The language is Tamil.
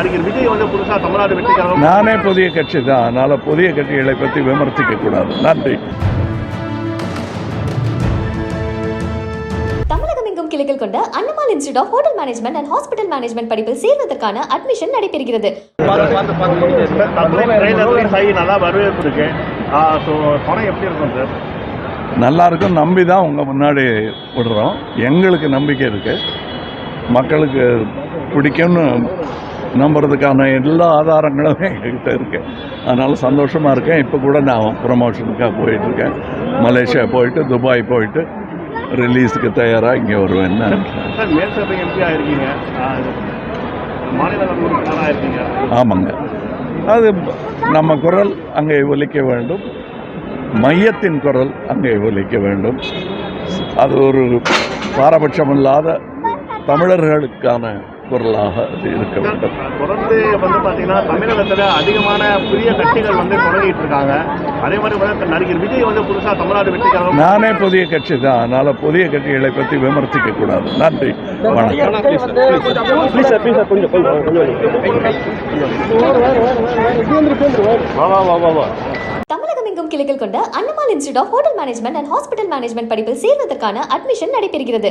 நடிகர் விஜய் வந்து புதுசா தமிழ்நாடு வெற்றிக்காக நானே புதிய கட்சி தான். அதனால் புதிய கட்சிகளை பற்றி விமர்சிக்க கூடாது. நன்றி. கிளைகள் கொண்ட Annamal institute of hotel management and hospital management படிப்பில் சேர்வதற்கான அட்மிஷன் நடைபெறுகிறது. நல்லா இருக்கும் நம்பி தான் உங்கள் முன்னாடி விடுறோம். எங்களுக்கு நம்பிக்கை இருக்குது மக்களுக்கு பிடிக்கும்னு நம்புறதுக்கான எல்லா ஆதாரங்களும் எங்ககிட்ட இருக்குது அதனால் சந்தோஷமாக இருக்கேன். இப்போ கூட நான் ப்ரமோஷனுக்காக போயிட்டுருக்கேன் மலேசியா போயிட்டு துபாய் போயிட்டு ரிலீஸுக்கு தயாராக இங்கே ஆயிருக்கீங்க ஆமாங்க. அது நம்ம குரல் அங்கே ஒலிக்க வேண்டும். மையத்தின் குரல் அங்கே ஒலிக்க வேண்டும். அது ஒரு பாரபட்சமில்லாத தமிழர்களுக்கான குரலாக அது இருக்க வேண்டும் தொடர்ந்து வந்து பார்த்தீங்கன்னா தமிழகத்தில் அதிகமான புதிய கட்சிகள் வந்து தொடங்கிட்டு இருக்காங்க அதே மாதிரி நடிகர் விஜய் வந்து புதுசா தமிழ்நாடு வெற்றிக்காக நானே புதிய கட்சி தான். அதனால் புதிய கட்சிகளை பற்றி விமர்சிக்க கூடாது. நன்றி. வணக்கம். தமிழகம் எங்கும் கிளைகள் கொண்ட Annamal institute of hotel management and hospital management படிப்பில் சேர்வதற்கான அட்மிஷன் நடைபெறுகிறது.